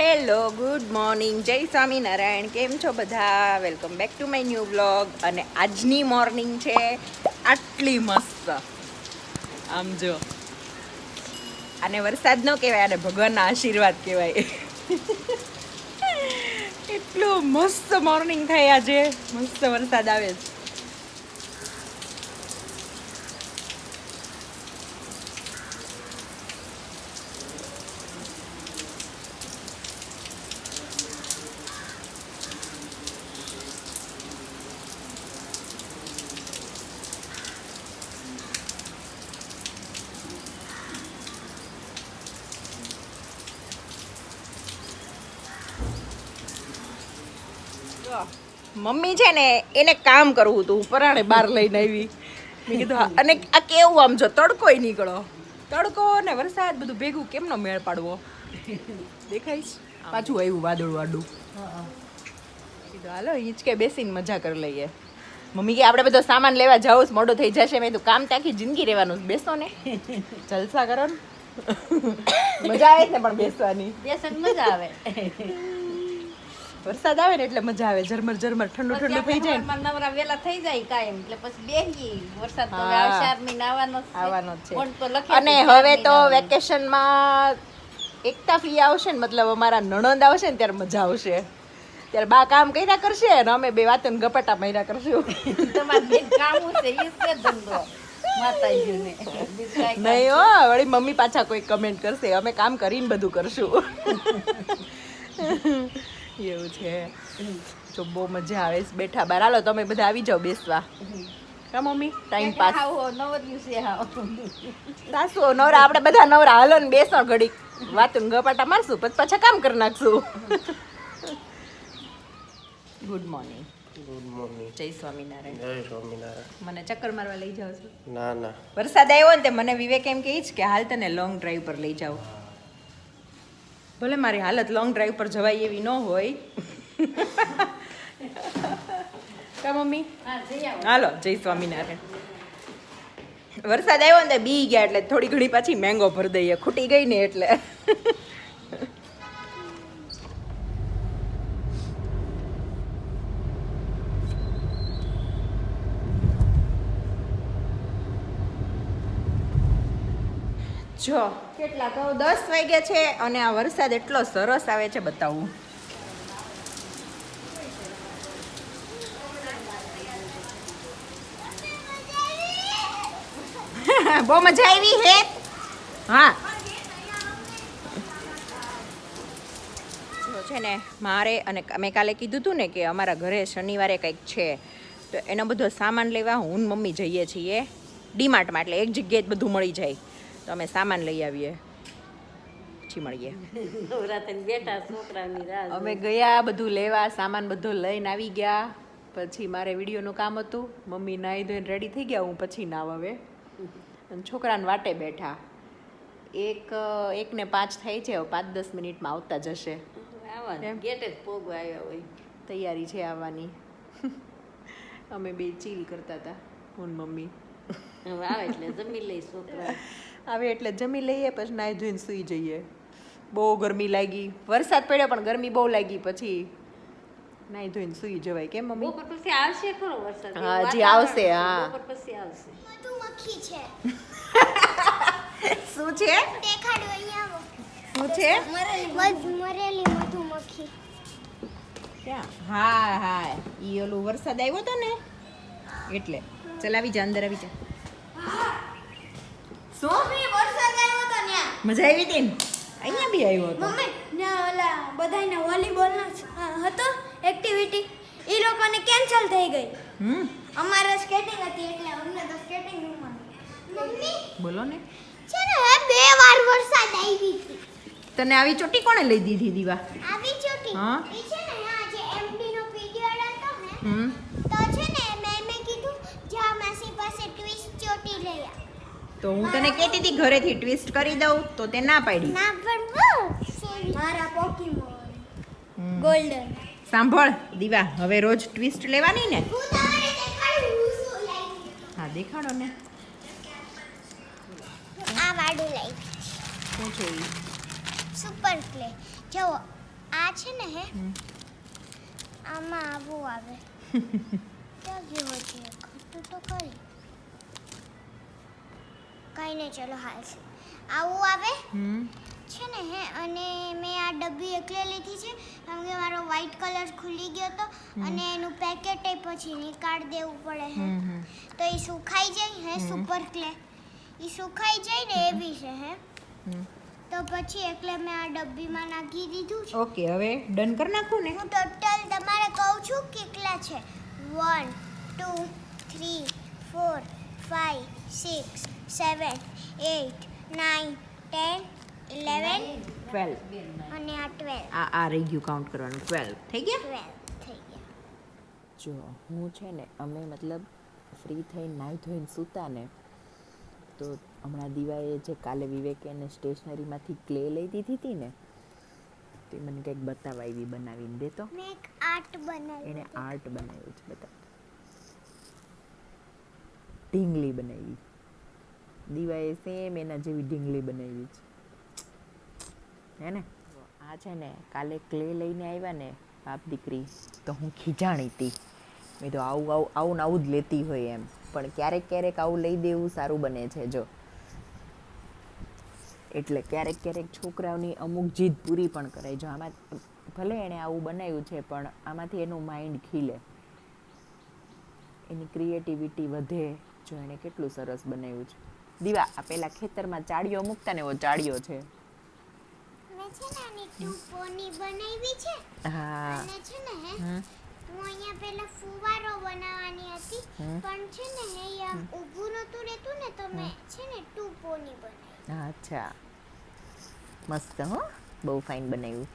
Hello, good morning. જય સ્વામિનારાયણ. કેમ છો બધા? Welcome back to my new blog અને આજની મોર્નિંગ છે આટલી મસ્ત. આમ જો. આને વરસાદ ન કહેવાય આને ભગવાનના આશીર્વાદ કહેવાય. એટલું મસ્ત મોર્નિંગ થાય આજે. મસ્ત વરસાદ આવે છે. મમ્મી છે ને, એને કામ કરવું હતું પરાણે બહાર લઈને આવી. મેં કીધું અને આ કેવું આમ જો તડકોય નીકળો. તડકો ને વરસાદ બધું ભેગું કેમનો મેળ પાડવો? દેખાઈશ પાછું આવ્યું વાદળ વાડું. કીધું, હાલો હિંચકે બેસીને મજા કરી લઈએ. મમ્મી કે, આપણે બધો સામાન લેવા જાવ મોડો થઈ જશે. મેં તો કામ તાકી જિંદગી રહેવાનું બેસો ને. જલસા કરો ને. મજા આવે ને પણ બેસવાની. બેસન મજા આવે. વરસાદ આવે ને એટલે મજા આવે. ઝરમર ઝરમર ઠંડુ ઠંડુ થઈ જાય ને. નવરા વેલા થઈ જાય કાયમ એટલે પછી બેહી વરસાદ તો આવશે મહિના આવવાનો. આવવાનો છે. અને હવે તો. વેકેશનમાં એકતા ફી આવશે ને મતલબ અમારા નણંદ આવશે ને ત્યારે મજા આવશે. ત્યારે બા કામ કર્યા કરશે અને અમે બે વાતો ને ગપાટા માર્યા કરશું. તમારે કામું છે છે ધંધો. નહીં હો વળી મમ્મી પાછા કોઈ કમેન્ટ કરશે. અમે કામ કરીને બધું કરશું. એવું છે. તો બહુ મજા આવે છે. બેઠા બાર. હાલો તમે બધા આવી જાઓ બેસવા. કા મમ્મી? ટાઈમ પાસ આવો નવરિયું છે સાસુ નવરા. આપણે બધા નવરા. હાલો ને બેસો ઘડીક. વાતું ને ગપાટા મારશું. પછી પાછા કામ કરી નાખશું. ગુડ મોર્નિંગ ગુડ મોર્નિંગ જય સ્વામિનારાયણ. જય સ્વામિનારાયણ. મને ચક્કર મારવા લઈ જાઓ છો? ના ના. વરસાદ આવ્યો ને તે મને વિવેક એમ કહે છે કે હાલ તને લોંગ ડ્રાઈવ પર લઈ જાઓ. ભલે મારી હાલત લોંગ ડ્રાઈવ પર જવાય એવી ન હોય. કા મમ્મી? હાલો જય સ્વામિનારાયણ. વરસાદ આવ્યો ને બી ગયા એટલે થોડી ઘણી પાછી મેંગો ભરી દઈએ. ખૂટી ગઈ ને એટલે. જો, કેટલા કહો, દસ વાગ્યા છે અને આ વરસાદ એટલો સરસ આવે છે બતાવું. બહુ મજા આવી હે? હા. છે ને, મારે અને મેં કાલે કીધું હતું ને કે અમારા ઘરે શનિવારે કંઈક છે, તો એનો બધો સામાન લેવા હું મમ્મી જઈએ છીએ. ડીમાર્ટમાં, એટલે એક જગ્યાએ જ બધું મળી જાય. તો અમે સામાન લઈ આવીએ. પછી મળીએ. અમે ગયા બધું લેવા સામાન બધો લઈને આવી ગયા. પછી મારે વિડીયોનું કામ હતું. મમ્મી નાહી ધોઈને રેડી થઈ ગયા હું પછી નાવ હવે. અને છોકરાને વાટે બેઠા. એક એકને પાંચ થાય છે પાંચ દસ મિનિટમાં આવતા જશે? ગેટે પોગો આવ્યા હોય. તૈયારી છે આવવાની. અમે બે ચીલ કરતા હતા હું મમ્મી. હવે આવે એટલે જમી લઈ છોકરા આવે એટલે જમી લઈએ પછી નાહી ધોઈને સૂઈ જઈએ. બહુ ગરમી લાગી. વરસાદ પડ્યો પણ ગરમી બહુ લાગી પછી નાહી ધોઈને સૂઈ જવાય. કેમ મમ્મી? બપોર પછી આવશે ખરો વરસાદ. હા, જી આવશે, હા. બપોર પછી આવશે. મધુમક્ખી છે. શું છે? દેખાડો અહીંયા શું છે? મરેલી મધુમક્ખી ક્યાં? હા હા ઈ ઓલું વરસાદ આવ્યો તો ને? એટલે. ચલ આવી જા અંદર આવી જા. શું વરસાદ આવ્યો તો ન્યા. મજા આવી હતી ને? અહીંયા બી આવ્યો હતો. મમ્મી ન્યા ઓલા બધાને વોલીબોલ હતો એક્ટિવિટી એ લોકોને કેન્સલ થઈ ગઈ. હમ? અમારે સ્કેટિંગ હતી એટલે અમને તો સ્કેટિંગ મમ્મી બોલો ને. છે ને બે વાર વરસાદ આવી હતી. તને આવી ચોટી કોણે લઈ દીધી દીવા? આવી ચોટી? હા. એ છે ને હા જે એમડી નો પીરિયડ હતો ને હમ. તો છે ને મેમે કીધું જા માસી પાસે ટ્વિસ્ટ ચોટી લઈ આ તો હું તને કહેતી હતી ઘરેથી ટ્વિસ્ટ કરી દઉં તો તે ના પાડી. ના પણ મારા પોકીમોન ગોલ્ડન સાંભળ દીવા હવે રોજ ટ્વિસ્ટ લેવાની ને? હું દેખાડો ને. આ વાડું લઈ શું છે? સુપર પ્લે જો આ છે ને હે આમાં આવું આવે. ક્યાં જેવો છે ખોટું તો કરી કઈ નહીં ચલો હાલશે આવું આવે? છે ને હે? અને મેં આ ડબ્બી એકલે લીધી છે. કારણ કે મારો વ્હાઈટ કલર ખુલી ગયો તો. અને એનું પેકેટ એ પછી નીકાળ દેવું પડે હે. તો એ સુખાઈ જાય હે? સુપર ક્લે એ સુખાઈ જાય ને એવી છે હે. તો પછી એટલે મેં આ ડબ્બીમાં નાખી દીધું છે. ઓકે હવે ડન કરી નાખું ને? હું ટોટલ તમારે કહું છું કેટલા છે? One two three four five six seven eight nine ten eleven twelve અને આ ટ્વેલ્વ આ આ રહી ગયું કાઉન્ટ કરવાનું. ટ્વેલ્વ થઈ ગયા? ટ્વેલ્વ થઈ ગયા. જો હું છે ને અમે મતલબ ફ્રી થઈને નાહી ધોઈને સૂતા ને તો હમણાં દિવાએ જે કાલે વિવેકે એને સ્ટેશનરીમાંથી ક્લે લઈ દીધી હતી ને તે મને કંઈક બતાવવા આવી બનાવીને દે તો મેં એક આર્ટ બનાવી એણે આર્ટ બનાવ્યું છે બતાવ ઢીંગલી બનાવી. દિવાએ સેમ એના જેવી ઢીંગલી બનાવી છે. હે ને? આ છે ને, કાલે ક્લે લઈને આવ્યા ને બાપ દીકરી, તો હું ખીજાણી હતી મેં તો આવું આવું આવું ને આવું જ લેતી હોય એમ. પણ ક્યારેક ક્યારેક આવું લઈ દેવું સારું બને છે, જો. એટલે ક્યારેક ક્યારેક છોકરાઓની અમુક જીદ પૂરી પણ કરાય. જો આમાં, ભલે એણે આવું બનાવ્યું છે, પણ આમાંથી એનું માઇન્ડ ખીલે. એની ક્રિએટિવિટી વધે, જો એણે કેટલું સરસ બનાવ્યું છે. દીવા આ પેલા ખેતરમાં ચાળીઓ મૂકતા ને એવો ચાળીઓ છે. મેં છે ને આની ટુ પોની બનાવી છે. હા. અને છે ને હે અહીંયા પેલા ફુવારો બનાવવાની હતી પણ છે ને હે ઊભું નહોતું રહેતું ને તો મેં છે ને ટુ બનાવી. અચ્છા. મસ્ત હો. બહુ ફાઇન બનાવ્યું.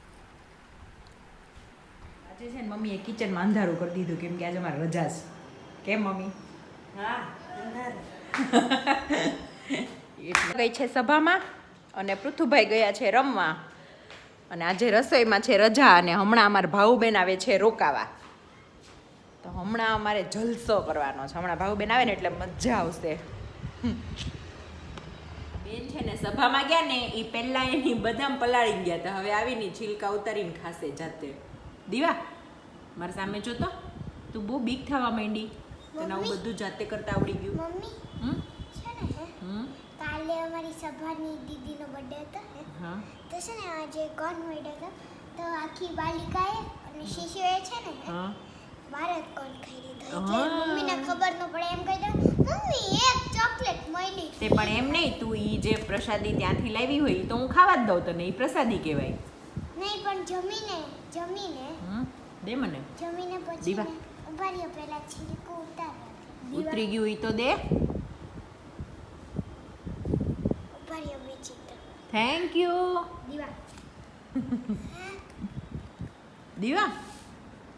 આજે છે ને મમ્મીએ કિચનમાં અંધારું કરી દીધું કેમ કે આજે અમારે રજા છે. કેમ મમ્મી? હા અંધારું. ગઈ છે સભામાં અને પૃથુભાઈ ગયા છે રમવા. અને આજે રસોઈમાં છે રજા અને હમણાં અમારા ભાઉબેન આવે છે રોકાવા. તો હમણાં અમારે જલસો કરવાનો છે. હમણાં ભાઉબેન આવે ને એટલે મજા આવશે. બેન છે ને સભામાં ગયા ને એ પહેલાં એની બદામ પલાળી ગયા હતા હવે આવીને છિલકા ઉતારીને ખાશે જાતે. દીવા મારા સામે જોતો તું. બહુ બીક થવા માંડી. તને આવું બધું જાતે કરતા આવડી ગયું. મમ્મી? કાલે અમારી સભાની દીદીનો બર્થડે હતો ને હા. તો છે ને આજે કોણ મળ્યો હતો? તો આખી બાલિકાએ અને શિશુએ છે ને ભારત કોણ ખાઈ લીધો. એટલે મમ્મીને ખબર ન પડે એમ કહી દઉં મમ્મી એક ચોકલેટ મળી. તે પણ એમ નહીં તું ઈ જે પ્રસાદી ત્યાંથી લાવી હોય તો હું ખાવા જ દઉં તને ઈ પ્રસાદી કહેવાય. નહીં પણ જમીને જમીને દે મને. જમીને પછી દીવા. ને ઊભા રહ્યો પહેલા છીલકો ઉતાર ઉતરી ગયું ઈ તો દે. રહ્યો બીજી થેન્ક યુ દીવા દીવા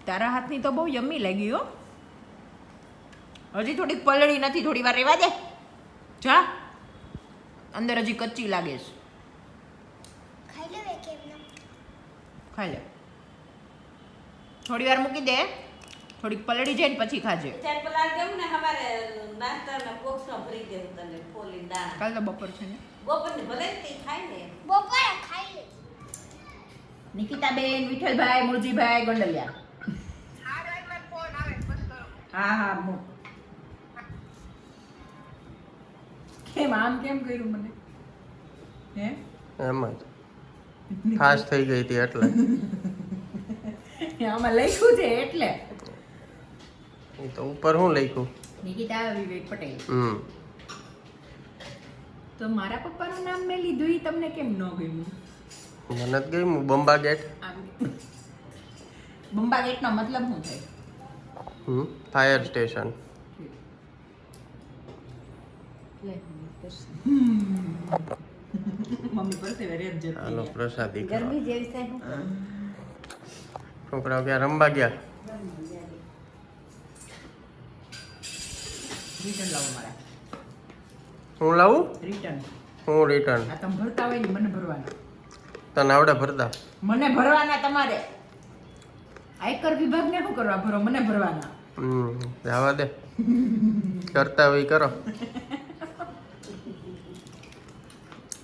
તારા હાથની તો બહુ યમ્મી લાગી હો. હજી થોડીક પલળી નથી થોડી વાર રહેવા દે. જા. અંદર હજી કચ્ચી લાગે છે. ખાઈ લે કેમ ખાઈ લે. થોડી વાર મૂકી દે. થોડીક પલળી જાય ને પછી ખાજે. ચાર કલાક કેમ ને હવારે નાસ્તાના બોક્સમાં ભરી દે તને ફોલીને દાણા કાલ તો બપોર છે ને. બપોરને ભલે તે ખાઈ લે બપોરે ખાઈ લે નિકિતાબેન વિઠ્ઠલભાઈ મુરજીભાઈ ગોંડલિયા. હા હા મો કેમ આમ કેમ કર્યું મને? હે? એમ જ. ફાસ્ટ થઈ ગઈ હતી એટલે. આમાં લખ્યું છે એટલે. એ તો ઉપર હું લખ્યું? નિકિતા વિવેક પટેલ. હમ. તો મારા પપ્પાનું નામ મેં લીધું એ તમને કેમ ન ગમ્યું? મને જ ગઈ બંબા ગેટ? બંબા ગેટનો મતલબ શું થાય? હમ ફાયર સ્ટેશન. હાલો પ્રસાદી છોકરાઓ ક્યાં રમવા ગયા? લાવો મારા. હું લાવું? રિટર્ન હું રિટર્ન આ તમે ભરતા હોય ને મને ભરવાના. તને આવડે ભરતા? મને ભરવાના તમારે. આયકર વિભાગને શું કરવા ભરો? મને ભરવાના. હમ જવા દે. કરતા હોય કરો.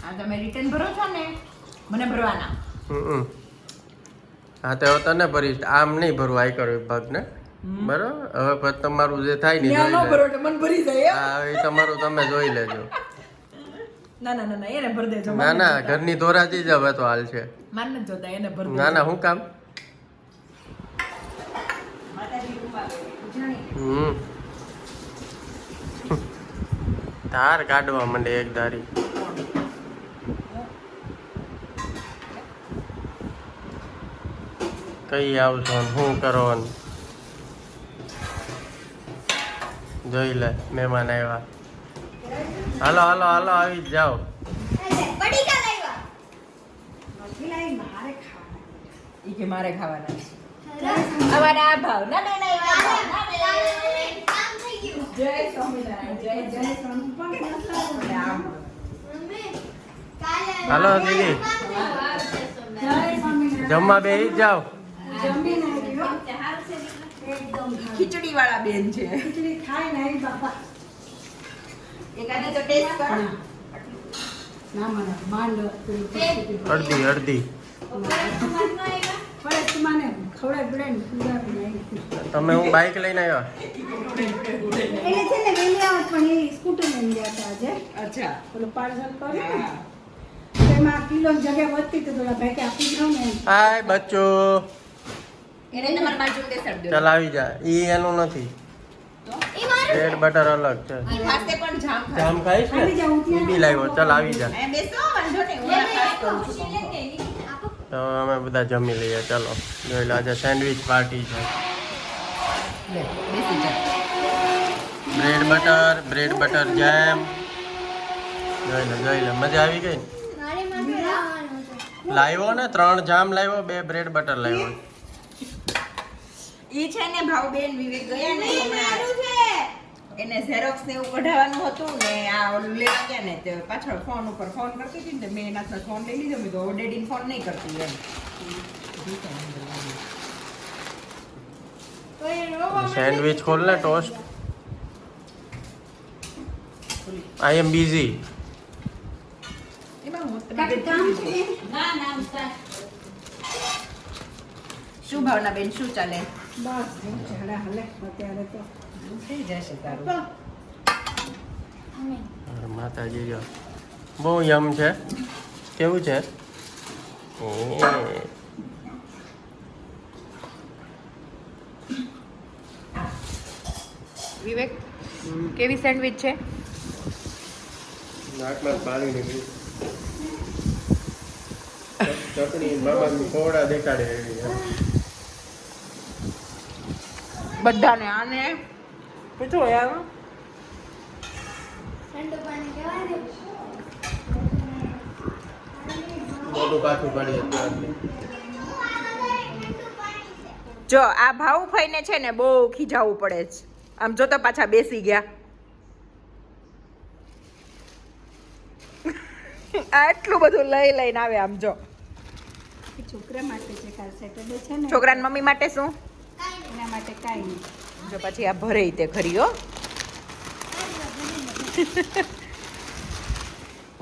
આ તમે રિટર્ન ભરો છો ને મને ભરવાના. હમ હા તો તને ભરીશ. આમ નહીં ભરવું આયકર વિભાગને. બરોબર? હવે પછી તમારું જે થાય ને જોઈ ન લે ભરો એટલે મને ભરી જાય હા એ તમારું તમે જોઈ લેજો. ના ના ના ના એને ભરી દેજો ના ના ઘરની ધોરાજી જ હવે તો હાલ છે. માન ન જોતા એને ભરી ના ના શું કામ? હમ. તાર કાઢવા માંડે એક ધારી. કઈ આવશો ને શું કરો જોઈ લે મહેમાન આવ્યા હાલો હાલો હાલો આવી જ જાઓ કે મારે ખાવાના છે અમારા આ ભાવ ના ના ના જય સ્વામિનારાયણ જય જય સ્વામિનારાયણ હાલો દીદી જમવા બેસી જ ખીચડી વાળા બેન છે. એકાદે તો ટેસ્ટ કર. અડધી અડધી. તમે હું બાઇક લઈને આવ્યા એને છે ને વહેલી આવત પણ એ સ્કૂટર લઈને ગયા હતા આજે. અચ્છા. ઓલો પાર્સલ કર્યું ને. એમાં કિલો જગ્યા વધતી તો થોડા ભાઈ કે આપી દઉં ને. હાય બચ્ચો. એને તમારી બાજુ બેસાડી દો. ચાલ જા. ઈ એનું નથી. બ્રેડ બટર અલગ છે. જામ ખાય. જામ ખાઈશ ને? ઈ બી લાવ્યો. ચાલ આવી જા. અહીંયા બેસો વાંધો નહીં. હું ખાસ કરું છું. તો અમે બધા જમી લઈએ. ચાલો. જોઈ લો આજે સેન્ડવિચ પાર્ટી છે. લે બેસી જા. બ્રેડ બટર બ્રેડ બટર જેમ જોઈ લો જોઈ લો. મજા આવી ગઈ લાવ્યો ને? ત્રણ જામ લાવ્યો બે બ્રેડ બટર લાવ્યો. ઈ છે ને ભાવબેન વિવેક ગયા ને મારું છે. એને ઝેરોક્સ ને એવું કઢાવવાનું હતું ને આ ઓલું લેવા ગયા ને તે પાછળ ફોન ઉપર ફોન કરતી હતી ને મેં એના સાથે ફોન લઈ લીધો. મેં તો ડેડી ફોન નહીં કરતી એમ. સેન્ડવિચ ખોલ ને ટોસ્ટ આઈ એમ બિઝી શું ભાવના બેન શું ચાલે? બસ ઝાડા હાલે અત્યારે તો. થઈ જશે તારું. માતાજી જો બહુ યમ છે. કેવું છે? વિવેક કેવી સેન્ડવિચ છે? નાકમાં પાણી નીકળ્યું ચટણી મામા ખોડા દેખાડે એવી. બધાને આને. પૂછો યાર જો આ ભાવ ફઈને છે ને બહુ ખીજાવું પડે છે. આમ જો તો પાછા બેસી ગયા. આટલું બધું લઈ લઈને આવે આમ જો. છોકરા માટે છે કાલ સેટરડે ને. છોકરાની મમ્મી માટે શું? એના માટે કાંઈ નહીં. જો પછી આ ભરે તે ખરી હો.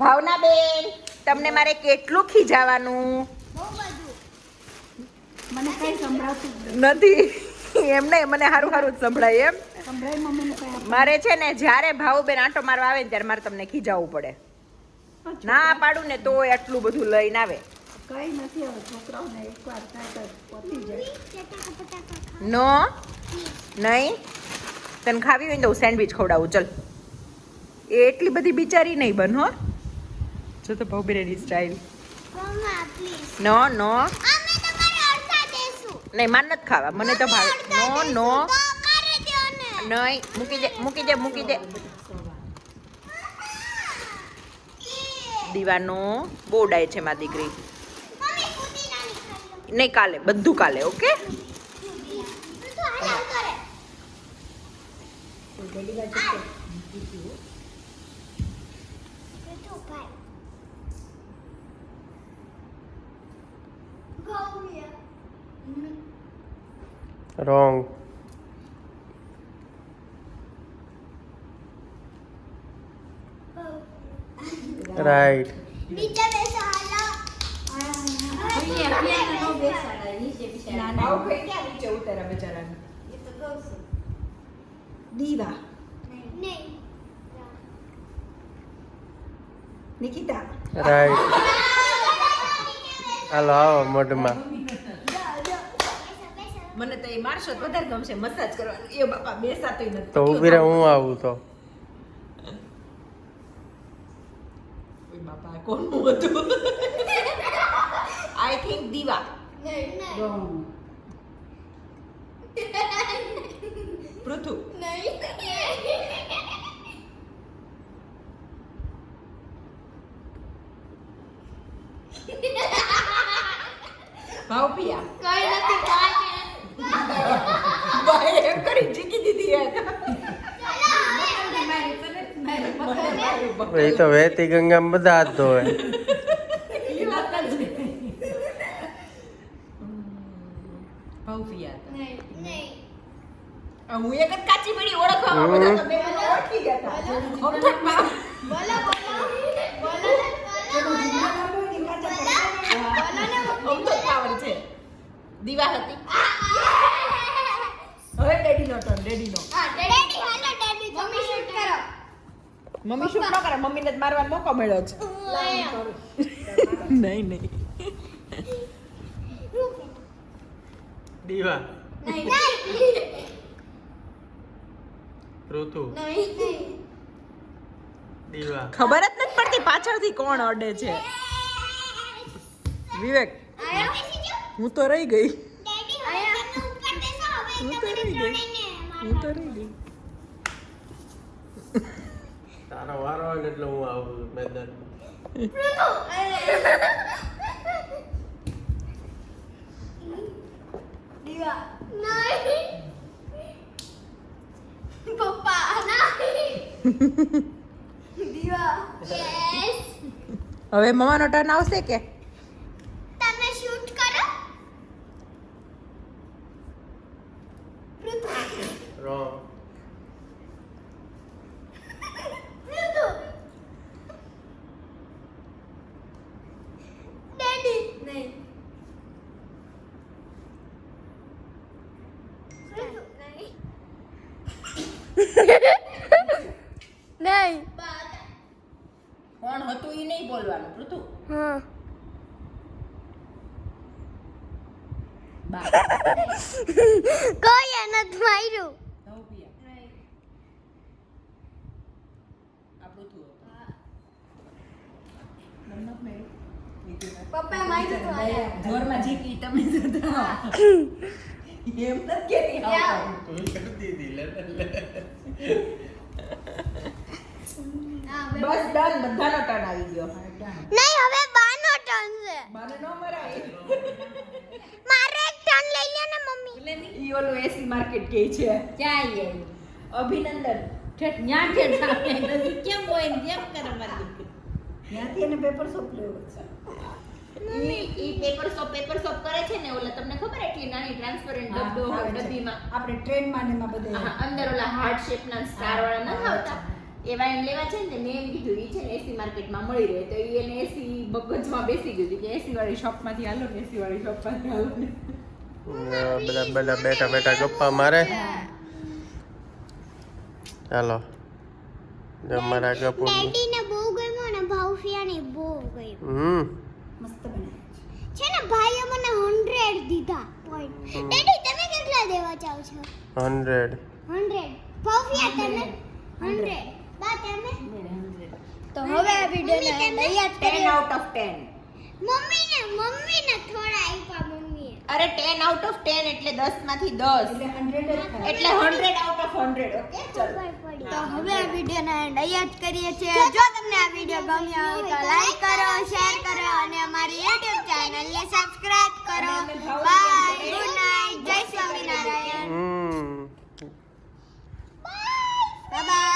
ભાવના બેન તમને મારે કેટલું ખીજાવાનું? મને કઈ સંભળાતું નથી. એમ નહીં મને સારું સારું જ સંભળાય એમ. મારે છે ને જ્યારે ભાવબેન આંટો મારવા આવે ને ત્યારે મારે તમને ખીજાવવું પડે. ના પાડું ને તો આટલું બધું લઈને આવે. કંઈ નથી હવે છોકરાઓને એકવાર થાય તો પતી જાય. નો? નહીં? તને ખાવી હોય ને તો સેન્ડવિચ ખવડાવું, ચલ. એ એટલી બધી બિચારી નહીં બન, હો. જો તો ભાવ બિરેની સ્ટાઈલ નો નો. નહીં મને નથી ખાવા, મને તો ભાવે. નો, ને. નહીં, મૂકી દે મૂકી દે મૂકી દે. દીવાનો બહુ ડાય છે, મારી દીકરી મમ્મી પુદીનાની ખાઈ લો નહીં કાલે બધું કાલે ઓકે? રોંગ રાઈટ બીજા બેસા હાલો. અહીંયા નો બેસાડાય ભાવ ખાઈ ક્યાં નીચે ઉતાર્યા બિચારાને? એ તો કહું છું દીવા. નહીં. નિકિતા. રાઈટ. હાલો આવો મોઢમાં. મને તો એ મારશો તો વધારે ગમશે મસાજ કરવાનું. એ બાપા બેસાતું નથી. તો ઊભી રહે હું આવું તો. બાપા કોનું હતું? આઈ થિંક દીવા. રોંગ પૃથુ. ભાવપિયા કઈ નથી ભાઈ એમ કરી જીકી દીધી હે એ તો વહેતી ગંગામાં બધા હાથ ધોવે. ભાવપિયા નહીં નહીં. હું એક જ કાચી પડી ઓળખવામાં બધા તો બે ઓળખી ગયા હતા. અમથકમાં. બોલો બોલો બોલો પાવર છે. દીવા હતી. હવે ડેડીનો ટર્ન ડેડીનો ડેડી હાલો ડેડી મમ્મી શૂટ કરો? મમ્મી શું ન કરે મમ્મીને જ મારવાનો મોકો મળ્યો છે. નહીં નહીં. દીવા નહીં નહીં ઋતુ નહીં દીવા ખબર જ નથી પડતી પાછળથી કોણ અડે છે. વિવેક હું તો રહી ગઈ. હું તો રહી ગઈ. હું તો રહી ગઈ. તારો વારો એટલે હું આવું મેદાન દીવા નહીં પપ્પા નહીં દીવા યસ હવે મમ્માનો ટર્ન આવશે કે તમે શૂટ કરો રોંગ પૃથુ ડેડી નહીં પૃથુ નહીં નહીં કોણ હતું એ નહીં બોલવાનું પૃથુ હા બા કોઈ નથી માર્યું. પપ્પા માર્યું તો આયા. જોરમાં જીતી તમે જતા એમ નથી કેતી આવતા. કરી દીધી લે લે બસ ડન બધાનો ટર્ન આવી ગયો. નહીં હવે બાનો ટર્ન છે. બાને ન મરાય. મારે લઈ લે ને મમ્મી. ઈ ઓલું એસી માર્કેટ કે છે. ક્યાં આવી અભિનંદન. ઠેઠ ન્યા ઠેઠ સામે નથી કેમ હોય ને? કેમ કરે મારી દીકરી. ન્યાથી એને પેપર સોપ લેવો છે. ઈ ઈ પેપર સોપ પેપર સોપ કરે છે ને ઓલા તમને ખબર એટલી નાની ટ્રાન્સપરન્ટ ડબ્બો હોય ડબ્બીમાં? આપણે ટ્રેનમાં ને એમાં બધે અંદર ઓલા હાર્ટ શેપ ના સ્ટાર વાળા ન આવતા? એવા એને લેવા છે ને મેં એમ કીધું ઈ છે ને એસી માર્કેટમાં મળી રહે. તો ઈ એને એસી બગજમાં બેસી ગયું કે એસી વાળી શોપમાંથી હાલો ને એસી વાળી શોપમાંથી હાલો ને. બધા બધા બેઠા બેઠા ગપ્પા મારે. ચાલો મારા ગપુ ડેડીને બહુ ગમ્યો ને ભાવફિયાને બહુ ગમ્યું. હમ. છે. ને ભાઈએ મને 100 દીધા પોઈન્ટ ડેડી તમે કેટલા દેવા ચાહો છો? હંડ્રેડ 100 ભાવફિયા તમે? 100 બા તમે? તો હવે આ વિડિયોને આઉટ ઓફ મમ્મીને મમ્મીને થોડા આપ્યા અરે 10 આઉટ ઓફ 10 એટલે 10 માંથી 10 એટલે 100 આઉટ ઓફ 100 ઓકે ચલો. તો હવે આ વિડિયોને એન્ડ અહીંયા જ કરીએ છીએ. જો તમને આ વિડિયો ગમ્યો હોય તો લાઈક કરો શેર કરો અને અમારી YouTube ચેનલને સબસ્ક્રાઇબ કરો. બાય ગુડ નાઈટ જય સ્વામિનારાયણ. Bye bye